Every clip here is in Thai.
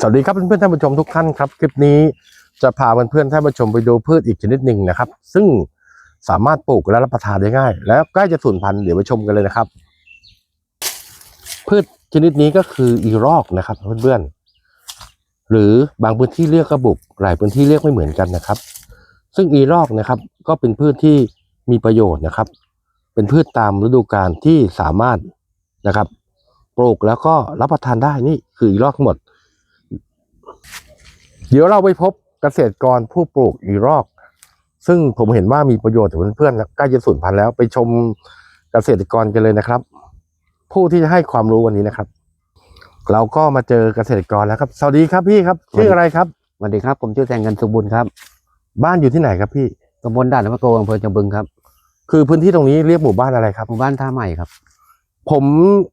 สวัสดีครับเพื่อนๆท่านผู้ชมทุกท่านครับ คลิปนี้จะพาเพื่อนๆท่านผู้ชมไปดูพืชอีกชนิดหนึ่งนะครับ ซึ่งสามารถปลูกและรับประทานได้ง่าย แล้วใกล้จะสูญพันธุ์เดี๋ยวไปชมกันเลยนะครับ พืชชนิดนี้ก็คืออีรอกนะครับเพื่อนๆหรือบางพื้นที่เรียกกระบุกหลายพื้นที่เรียกไม่เหมือนกันนะครับ ซึ่งอีรอกนะครับ ก็เป็นพืชที่มีประโยชน์นะครับ เป็นพืชตามฤดูกาลที่สามารถนะครับปลูกแล้วก็รับประทานได้นี่คืออีรอกหมด เดี๋ยวเราไปพบเกษตรกรผู้ปลูกอีรอก ซึ่งผมเห็นว่ามีประโยชน์กับเพื่อนๆนะใกล้จะสูญพันธุ์แล้วไปชมเกษตรกรกันเลยนะครับ ผู้ที่จะให้ความรู้วันนี้นะครับ เราก็มาเจอเกษตรกรแล้วครับ สวัสดีครับพี่ครับชื่ออะไรครับสวัสดีครับ ผมชื่อแสงเงินสุบุญครับ บ้านอยู่ที่ไหนครับพี่ตำบลด่านนพโกอำเภอจำบึงครับ คือพื้นที่ตรงนี้เรียกหมู่บ้านอะไรครับหมู่บ้านท่าใหม่ครับ ผม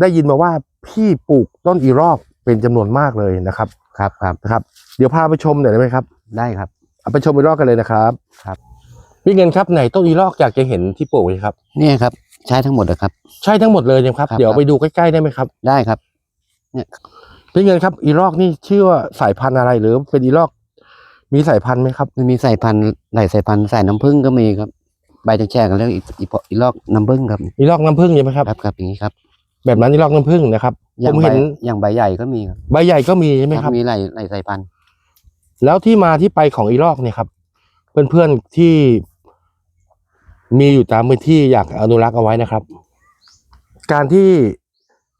ได้ยินมาว่าพี่ปลูกต้นอีรอกเป็นจำนวนมากเลยนะครับ ครับครับนะครับ เดี๋ยวพาไปชมหน่อยได้ไหมครับ ได้ครับ เอาไปชมอีรอกกันเลยนะครับ ครับ พี่เงินครับไหนต้นอีรอกอยากจะเห็นที่ปลูกไหมครับ เนี่ยครับ ใช้ทั้งหมดเลยครับ ใช่ทั้งหมดเลยนะครับ ครับ เดี๋ยวไปดูใกล้ๆได้ไหมครับ ได้ครับเนี่ยพี่เงินครับอีรอกนี่ชื่อว่าสายพันธุ์อะไรหรือเป็นอีรอก มีสายพันธุ์ไหมครับ มันมีสายพันธุ์หลายสายพันธุ์สายน้ำผึ้งก็มีครับ ใบแฉกๆกันเรียกอีอีพออีลอกน้ำผึ้งครับ อีรอกน้ำผึ้งใช่ไหมครับ ครับครับอย่างนี้ครับแบบนั้นอีรอกน้ำผึ้งนะครับอย่าผงมใบเห็นอย่างใบใหญ่ก็มีครับ ใบใหญ่ก็มีใช่ไหมครับมีหลายหลายสายพันธุ์ แล้วที่มาที่ไปของอีรอกเนี่ยครับ เพื่อนๆที่มีอยู่ตามพื้นที่อยากอนุรักษ์เอาไว้นะครับ การที่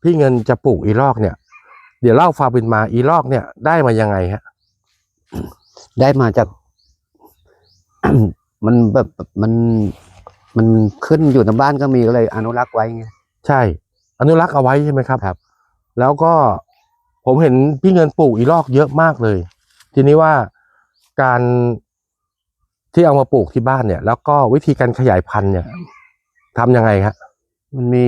พี่เงินจะปลูกอีรอกเนี่ย เดี๋ยวเล่าฟาบินมาอีรอกเนี่ยได้มายังไงฮะได้มาจาก มันแบบมันมันขึ้นอยู่ในบ้านก็มีก็เลยอนุรักษ์ไว้ไงใช่ อนุรักษ์เอาไว้ใช่ไหมครับครับ แล้วก็ผมเห็นพี่เงินปลูกอีรอกเยอะมากเลย ทีนี้ว่าการที่เอามาปลูกที่บ้านเนี่ย แล้วก็วิธีการขยายพันธุ์เนี่ยทำยังไงฮะมันมี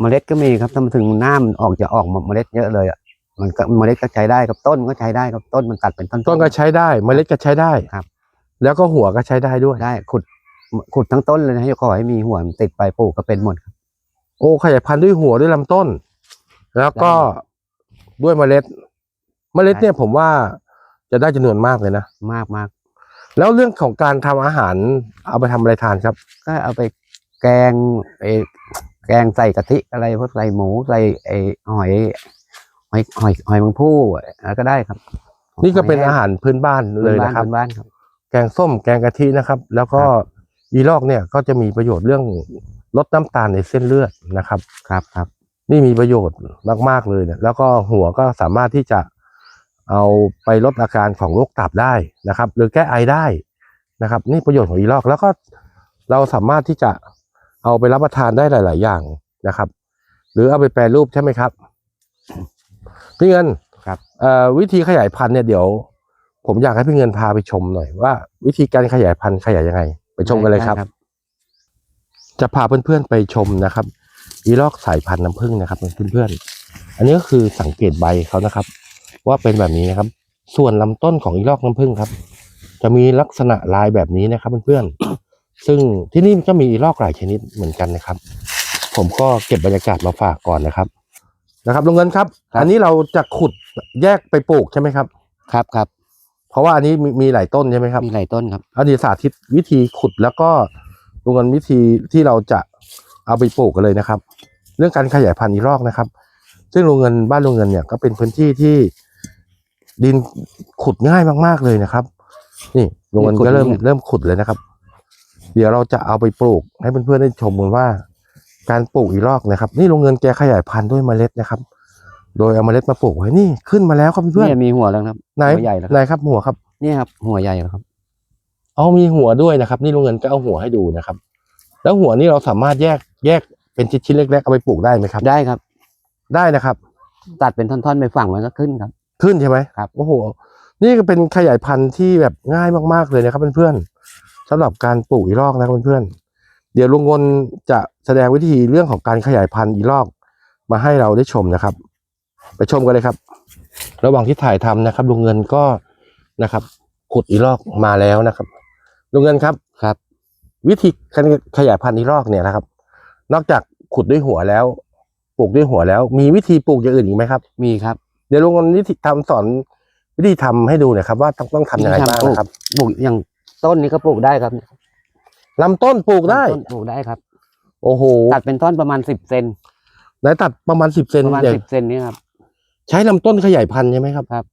เมล็ดก็มีครับถ้ามันถึงหน้ามันออกจะออกเมล็ดเยอะเลยอะมันก็เมล็ดก็ใช้ได้ครับต้นก็ใช้ได้ครับต้นมันตัดเป็นต้นๆต้นก็ใช้ได้ เมล็ดก็ใช้ได้ครับ แล้วก็หัวก็ใช้ได้ด้วยได้ขุดขุดทั้งต้นเลยนะให้ขอให้มีหัวมันติดไปปลูกก็เป็นหมดครับ โอ้ขยายพันธุ์ด้วยหัวด้วยลำต้น แล้วก็ด้วยเมล็ด เมล็ดเนี่ยผมว่า จะได้จำนวนมากเลยนะ มากมากแล้วเรื่องของการทำอาหารเอาไปทำอะไรทานครับ ก็เอาไปแกงไอแกงใส่กะทิอะไรพวกใส่หมูใส่ไอหอยหอยหอยหอยมังผู้อะไรก็ได้ครับนี่ก็เป็นอาหารพื้นบ้านเลยนะครับพื้บ้านครับ แกงส้มแกงกะทินะครับ แล้วก็อีลอกเนี่ยก็จะมีประโยชน์เรื่องลดน้ำตาลในเส้นเลือดนะครับ ครับครับนี่มีประโยชน์มากๆเลยเนี่ยแล้วก็หัวก็สามารถที่จะ เอาไปลดอาการของโรคตับได้นะครับ หรือแก้ไอได้นะครับ นี่ประโยชน์ของอีลอกแล้วก็เราสามารถที่จะเอาไปรับประทานได้หลาย ๆ อย่างนะครับ หรือเอาไปแปรรูปใช่ไหมครับพี่เงินครับเอ่อวิธีขยายพันธุ์เนี่ยเดี๋ยว ผมอยากให้พี่เงินพาไปชมหน่อยว่า วิธีการขยายพันธุ์ขยายยังไง ไปชมกันเลยครับได้จะพาเพื่อนๆไปชมนะครับอีลอกสายพันธุ์น้ำผึ้งนะครับเพื่อนๆอันนี้ก็คือสังเกตใบเขานะครับ ว่าเป็นแบบนี้นะครับ ส่วนลำต้นของอีลอกน้ำผึ้งครับ จะมีลักษณะลายแบบนี้นะครับเพื่อนๆซึ่งที่นี่ก็มีอีลอกหลายชนิดเหมือนกันนะครับ ผมก็เก็บบรรยากาศมาฝากก่อนนะครับนะครับลุงเงินครับ อันนี้เราจะขุดแยกไปปลูกใช่ไหมครับครับครับเพราะว่าอันนี้มีมีหลายต้นใช่ไหมครับมีหลายต้นครับอันนี้สาธิตวิธีขุดแล้วก็ลงกันวิธีที่เราจะเอาไปปลูกกันเลยนะครับ เรื่องการขยายพันธุ์อีรอกนะครับ ซึ่งโรงเงินบ้านโรงเงินเนี่ยก็เป็นพื้นที่ที่ ดินขุดง่ายมากๆเลยนะครับ นี่โรงเงินก็เริ่มเริ่มขุดเลยนะครับ เดี๋ยวเราจะเอาไปปลูกให้เพื่อนๆได้ชมกันว่า การปลูกอีรอกนะครับ นี่โรงเงินแกขยายพันธุ์ด้วยเมล็ดนะครับ โดยเอาเมล็ดมาปลูกไว้นี่ขึ้นมาแล้วครับเพื่อนเนี่ยมีหัวแล้วครับๆไหนหัวใหญ่แล้วไหนครับหัวครับเนี่ยครับหัวใหญ่แล้วครับเอามีหัวด้วยนะครับ นี่ลุงเงินก็เอาหัวให้ดูนะครับ แล้วหัวนี่เราสามารถแยกแยกเป็นชิ้นๆเล็กๆเอาไปปลูกได้ไหมครับ ได้ครับ ได้นะครับ ตัดเป็นท่อนๆไปฝังมันก็ขึ้นครับ ขึ้นใช่ไหมครับโอ้โห นี่ก็เป็นขยายพันธุ์ที่แบบง่ายมากๆเลยนะครับเพื่อนๆสำหรับการปลูกอีรอกนะครับเพื่อนๆเดี๋ยวลุงเงินจะแสดงวิธีเรื่องของการขยายพันธุ์อีรอก มาให้เราได้ชมนะครับ ไปชมกันเลยครับ ระหว่างที่ถ่ายทำนะครับลุงเงินก็นะครับขุดอีรอกมาแล้วนะครับลุงเงินครับครับ วิธีการขยายพันธุ์อีรอกเนี่ยนะครับ นอกจากขุดด้วยหัวแล้วปลูกด้วยหัวแล้ว มีวิธีปลูกอย่างอื่นอีกไหมครับ มีครับ เดี๋ยวลุงวันนี้ทำสอนวิธีทำให้ดูหน่อยครับ ว่าต้องต้องทำยังไงบ้างนะครับปลูกอย่างต้นนี้ก็ปลูกได้ครับลำต้นปลูกได้ต้นปลูกได้ครับ โอ้โหตัดเป็นท่อนประมาณสิบเซนไหนตัดประมาณสิบเซนประมาณเดี๋ยวสิบเซนนี่ครับใช้ลำต้นขยายพันธุ์ใช่ไหมครับครับ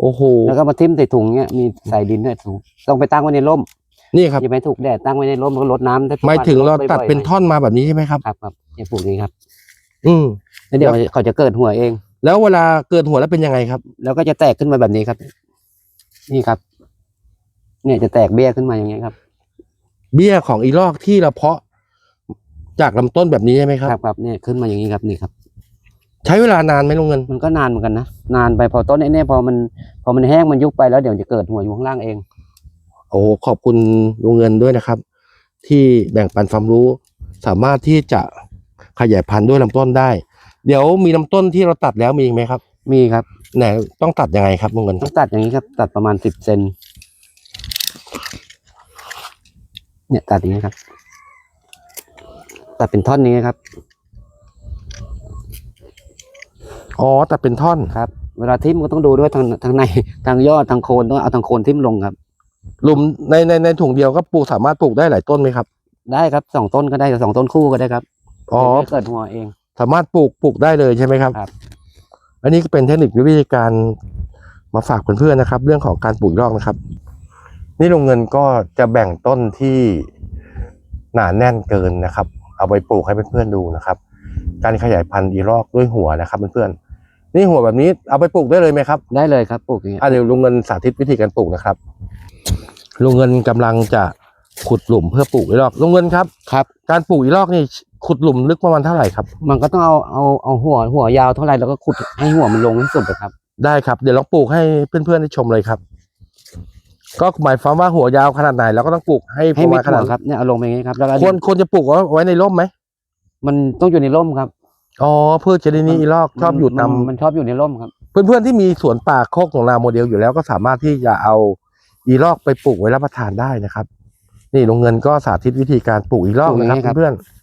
โอ้โหแล้วก็มาทิ่มใส่ถุงเนี้ยมีใส่ดินด้วยถุงต้องไปตั้งไว้ในร่มนี่ครับอย่าไปถูกแดดตั้งไว้ในร่มแล้วก็รดน้ำได้ทุกหมายวันถึงเราบ่อยๆตัดเป็นท่อนมาแบบนี้ใช่ไหมครับครับครับอย่าปลูกอย่างนี้ครับ อืมแล้วเดี๋ยวเขาจะเกิดหัวเอง แล้วเวลาเกิดหัวแล้วเป็นยังไงครับ แล้วก็จะแตกขึ้นมาแบบนี้ครับ นี่ครับ เนี่ยจะแตกเบี้ยขึ้นมาอย่างเงี้ยครับ เบี้ยของอีลอกที่เราเพาะจากลำต้นแบบนี้ใช่ไหมครับครับครับเนี่ยขึ้นมาอย่างนี้ครับนี่ครับ ใช้เวลานานไหมลุงเงินมันก็นานเหมือนกันนะนานไปพอต้นไอ้เนี่ยพอมัน พอมันแห้งมันยุบไปแล้วเดี๋ยวจะเกิดหัวอยู่ข้างล่างเอง โอ้ขอบคุณลุงเงินด้วยนะครับ ที่แบ่งปันความรู้ สามารถที่จะขยายพันธุ์ด้วยลำต้นได้ เดี๋ยวมีลำต้นที่เราตัดแล้วมีอีกไหมครับมีครับไหนต้องตัดยังไงครับลุงเงินต้องตัดอย่างนี้ครับ ตัดประมาณสิบเซนเนี่ยตัดอย่างนี้ครับ ตัดเป็นท่อนนี้ครับอ๋อตัดเป็นท่อนครับ เวลาทิ่มก็ต้องดูด้วยทางทางในทางยอดทางโคนต้องเอาทางโคนทิ่มลงครับหลุมในในในถุงเดียวก็ปลูกสามารถปลูกได้หลายต้นไหมครับ ได้ครับสองต้นก็ได้สองต้นคู่ก็ได้ครับอ๋อเดี๋ยวให้เกิดหัวเอง สามารถปลูกปลูกได้เลยใช่ไหมครับครับ อันนี้ก็เป็นเทคนิควิธีการมาฝากเพื่อนๆนะครับ เรื่องของการปลูกยอกนะครับ นี่ลุงเงินก็จะแบ่งต้นที่หนาแน่นเกินนะครับ เอาไปปลูกให้เพื่อนๆดูนะครับ การขยายพันธุ์อีรอกด้วยหัวนะครับเพื่อนๆนี่หัวแบบนี้เอาไปปลูกได้เลยไหมครับได้เลยครับปลูกอย่างเงี้ยอะเดี๋ยวลุงเงินสาธิตวิธีการปลูกนะครับลุงเงินกำลังจะขุดหลุมเพื่อปลูกอีรอกลุงเงินครับครับ การปลูกอีรอกนี่ ขุดหลุมลึกประมาณเท่าไหร่ครับ มันก็ต้องเอาเอาเอาหัวหัวยาวเท่าไหร่แล้วก็ขุดให้หัวมันลงให้สุดเลยครับ ได้ครับ เดี๋ยวลองปลูกให้เพื่อนๆได้ชมเลยครับ ก็หมายความว่าหัวยาวขนาดไหนเราก็ต้องปลูกให้ปให้ระมิมาดณขหันาวดครับเนี่ยเอาลงไปอย่างนี้ครับแล้วก็ควรควรจะปลูกเอาไว้ในร่มไหมมันต้องอยู่ในร่มครับอ๋อพืชชนิดนี้อีลอกชอบอยู่ตามนมันชอบอยู่ในร่มครับ เพื่อนๆที่มีสวนป่าโคกของนาโมเดลอยู่แล้วก็สามารถที่จะเอาอีลอกไปปลูกไว้รับประทานได้นะครับ นี่ลงเงินก็สาธิตวิธีการปลูกอีลอกนะครับเพื่อนๆ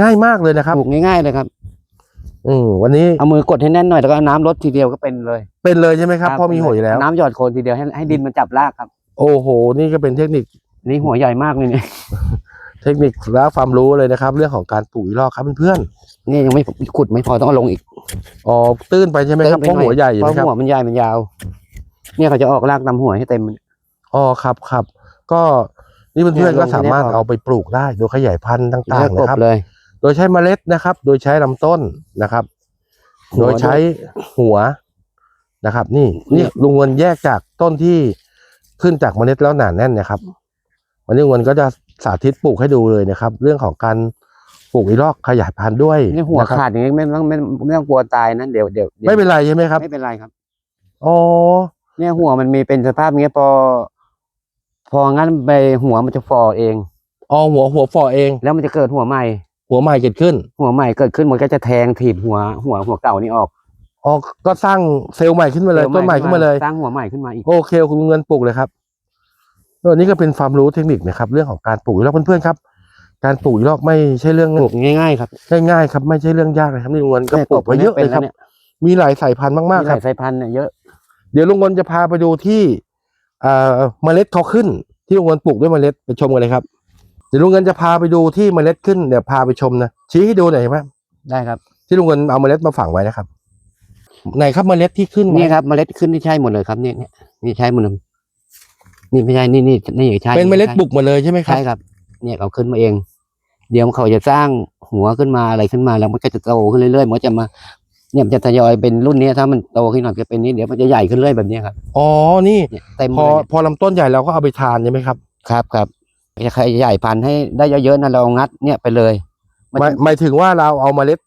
ง่ายมากเลยนะครับปลูกง่ายๆเลยครับอืมวันนี้เอามือกดให้แน่นหน่อยแล้วก็เอาน้ำลดทีเดียวก็เป็นเลยเป็นเลยใช่ไหมครับเพราะมีหัวอยู่แล้ว น้ำหยอดโคนทีเดียวให้ให้ดินมันจับรากครับโอ้โห นี่ก็เป็นเทคนิคนี่หัวใหญ่มากเลยเนี่ยเทคนิคและความรู้เลยนะครับ เรื่องของการปลูกอีลอกครับเพื่อนนี่ยังไม่ขุดไม่พอต้องเอาลงอีกๆอ๋อตื้นไปใช่ไหมครับเพราะหัวใหญ่เพนะราะครับ หัวมันใหญ่มันยาว เนี่ยเขาจะออกรากตามหัวให้เต็ม อ๋อครับครับก็นี่เพื่อนๆเนี่ยลก็งสามารถเนี่ยพอเอาไปปลูกได้โดยขยายพันธุ์แล้ต่างวๆกบนะครับเลย โดยใช้เมล็ดนะครับ โดยใช้ลำต้นนะครับหัวโดยใช้หัวนะครับนี่นี่นี่ลุงเงินแยกจากต้นที่ขึ้นจากเมล็ดแล้วหนาแน่นนะครับวันนี้ลุงเงินก็จะสาธิตปลูกให้ดูเลยนะครับ เรื่องของการปลูกอีลอกขยายพันธุ์ด้วยนี่หัวนะครับขาดอย่างนี้ไม่ต้องไม่ไม่ต้องกลัวตายนะเดี๋ยวเดี๋ยวดี๋ยวไม่เป็นไรใช่ไหมครับไม่เป็นไรครับอ๋อเนี่ยหัวมันมีเป็นสภาพอย่างเงี้ยพอ พองั้นไปหัวมันจะฟอเองอ๋อหัวหัวฟอเอง แล้วมันจะเกิดหัวใหม่ หัวใหม่เกิดขึ้น หัวใหม่เกิดขึ้นมันก็จะแทงถีบหัวหัวหัวเก่านี่ออกอ๋อก็สร้างเซลล์ใหม่ขึ้นมาเลยต้นใหม่ขึ้นมาเลย สร้างหัวใหม่ขึ้นมาอีกโอเคคุณเงินปลูกเลยครับวันนี้ก็เป็นความรู้เทคนิคนะครับ เรื่องของการปลูกอีลอกเพื่อนๆครับ การปลูกอีลอกไม่ใช่เรื่องปลูกง่ายๆครับง่ายๆครับไม่ใช่เรื่องยากเลยครับนี่ลุงเงินก็ปลูกไปเยอะเลยครับนี่มีหลายสายพันธุ์มากมีๆหครัลาบยสายพันธุ์เนี่ยเยอะ เดี๋ยวลุงเงินจะพาไปดูที่เอ่อเมล็ดเขาขึ้น ที่ลุงเงินปลูกด้วยเมล็ดไปชมกันเลยครับ เดี๋ยวลุงเงินจะพาไปดูที่เมล็ดขึ้นเดี๋ยวพาไปชมนะชี้ให้ดูหน่อยครับได้ครับ ที่ลุงเงินเอาเมล็ดมาฝังไว้นะครับไหนครับเมล็ดที่ขึ้นไว้นี่ครับเมล็ดขึ้นที่ใช่หมดเลยครับเนี่ยเนี่ยนี่ใช่หมดเลยนี่ไม่ใช่นี่นี่นี่ใช่เป็นเมล็ดใช่บุกมาเลยใช่ไหมครับใช่ครับ เนี่ยเขาขึ้นมาเอง เดี๋ยวเขาจะสร้างหัวขึ้นมาอะไรขึ้นมาแล้วมันก็จะโตขึ้นเรื่อยๆมันก็จะมาเนี่ยมันจะทยอยเป็นรุ่นเนี้ยถ้ามันโตขึ้นหน่อยจะเป็นนี้เดี๋ยวมันจะใหญ่ขึ้นเรื่อยแบบเนี้ยครับอ๋อนี่เนี่ยเต็มพอเลยเนี่ยพอลำต้นใหญ่เราก็เอาไปทานใช่ไหมครับ ครับครับ จะขยายพันธุ์ให้ได้เยอะๆนะเรางัดเนี่ยไปเลยมันหมายหมายถึงว่าเราเอาเมล็ด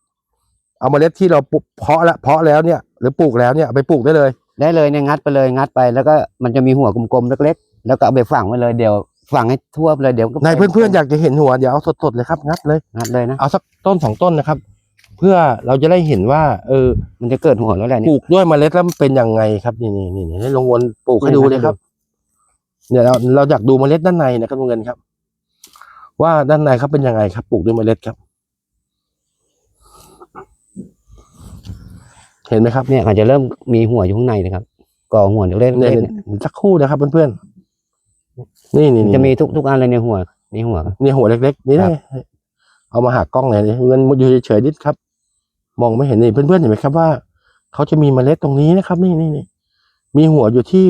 เอาเมล็ดที่เราปลูกเพาะแล้วเพาะแล้วเนี่ย หรือปลูกแล้วเนี่ยเอาไปปลูกได้เลย ได้เลยเนี่ยงัดไปเลยงัดไป แล้วก็มันจะมีหัวกลมๆเล็กๆ แล้วก็เอาไปฝังไว้เลยเดี๋ยวฝังให้ทั่วไปเลยเดี๋ยวก็ในเพื่อนๆอยากจะเห็นหัวเดี๋ยวเอาสดๆเลยครับงัดเลยงัดเลยนะเอาสักต้นสองต้นนะครับ เพื่อเราจะได้เห็นว่า เออ มันจะเกิดหัวแล้วแหละปเนี่ยลูกด้วยเมล็ดแล้วมันเป็นยังไงครับ นี่นี่นี่นี่ให้ลงวนปลูกให้ดูเลยครับ เนี่ยเราเราอยากดูเมล็ดด้านในนะครับลุงเงินครับ ว่าด้านในครับเป็นยังไงครับปลูกด้วยเมล็ดครับ เห็นไหมครับเนี่ยมันจะเริ่มมีหัวอยู่ข้างในนะครับก่อหัวเล็กๆเนี่ยเนี่ยสักครู่นะครับเพื่อนๆนี่นี่มันนี่จะมีทุกทุกอันเลยในหัวในหัวนี่หัวเล็กๆนี่ครับเอามาหากล้องหน่อยดิเงินอยู่เฉยๆนิดครับ มองไม่เห็นนี่เพื่อนๆเห็นไหมครับว่าเขาจะมีเมล็ดตรงนี้นะครับ นี่นี่นี่มีหัวอยู่ที่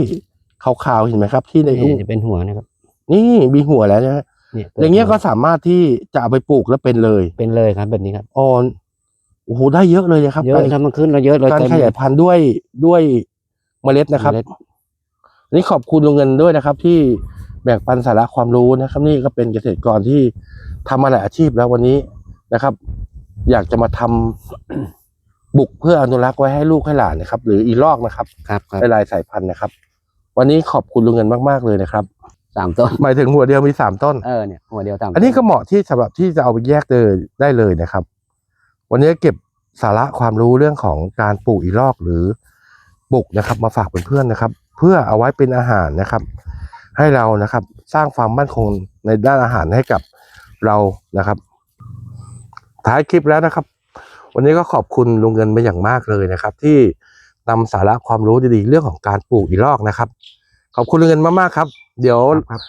ขาวๆเห็นไหมครับ ที่ในนี่จะเป็นหัวนะครับ นี่มีหัวแล้วนะฮะเนี่ยอย่างเงี้ยก็สามารถที่จะเอาไปปลูกแล้วเป็นเลย เป็นเลยครับแบบนี้ครับอ๋อโอ้โหได้เยอะเลยนะครับเยอะถ้ามันขึ้นเราเยอะเลยการเต็มขยายพันธุ์ด้วยด้วยเมล็ดนะครับเมล็ดอันนี้ขอบคุณลุงเงินด้วยนะครับ ที่แบ่งปันสาระความรู้นะครับ นี่ก็เป็นเกษตรกรที่ทำมาหลายอาชีพแล้ววันนี้นะครับ อยากจะมาทำบุกเพื่ออนุรักษ์ไว้ให้ลูกให้หลานนะครับ หรืออีลอกนะครับครับครับหลายๆสายพันธุ์นะครับ วันนี้ขอบคุณลุงเงินมากๆเลยนะครับ สามต้น หมายถึงหัวเดียวมีสามต้น เออเนี่ยหัวเดียวสามอันนี้ก็เหมาะที่สำหรับที่จะเอาไปแยกเลยได้เลยนะครับ วันนี้เก็บสาระความรู้เรื่องของการปลูกอีลอกหรือปลูกนะครับ มาฝากเพื่อนๆนะครับ เพื่อเอาไว้เป็นอาหารนะครับ ให้เรานะครับ สร้างความมั่นคงในด้านอาหารให้กับเรานะครับ ท้ายคลิปแล้วนะครับ วันนี้ก็ขอบคุณลุงเงินไปอย่างมากเลยนะครับ ที่ นำสาระความรู้ดีๆ เรื่องของการปลูกอีลอกนะครับ ขอบคุณลุงเงินมากๆครับ เดี๋ยวครับ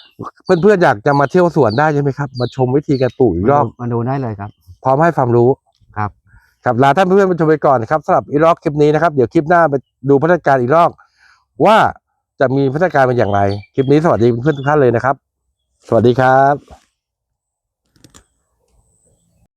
เพื่อนๆอยากจะมาเที่ยวสวนได้ใช่ไหมครับ มาชมวิธีการปลูกอีลอกมาดูได้เลยครับ พร้อมให้ความรู้ครับครับลาท่านเพื่อนๆไปชมไปก่อนนะครับสำหรับอีลอกคลิปนี้นะครับ เดี๋ยวคลิปหน้าไปดูพัฒนาการอีลอก ว่าจะมีพัฒนาการเป็นอย่างไร คลิปนี้สวัสดีเพื่อนๆทุกท่านเลยนะครับ สวัสดีครับ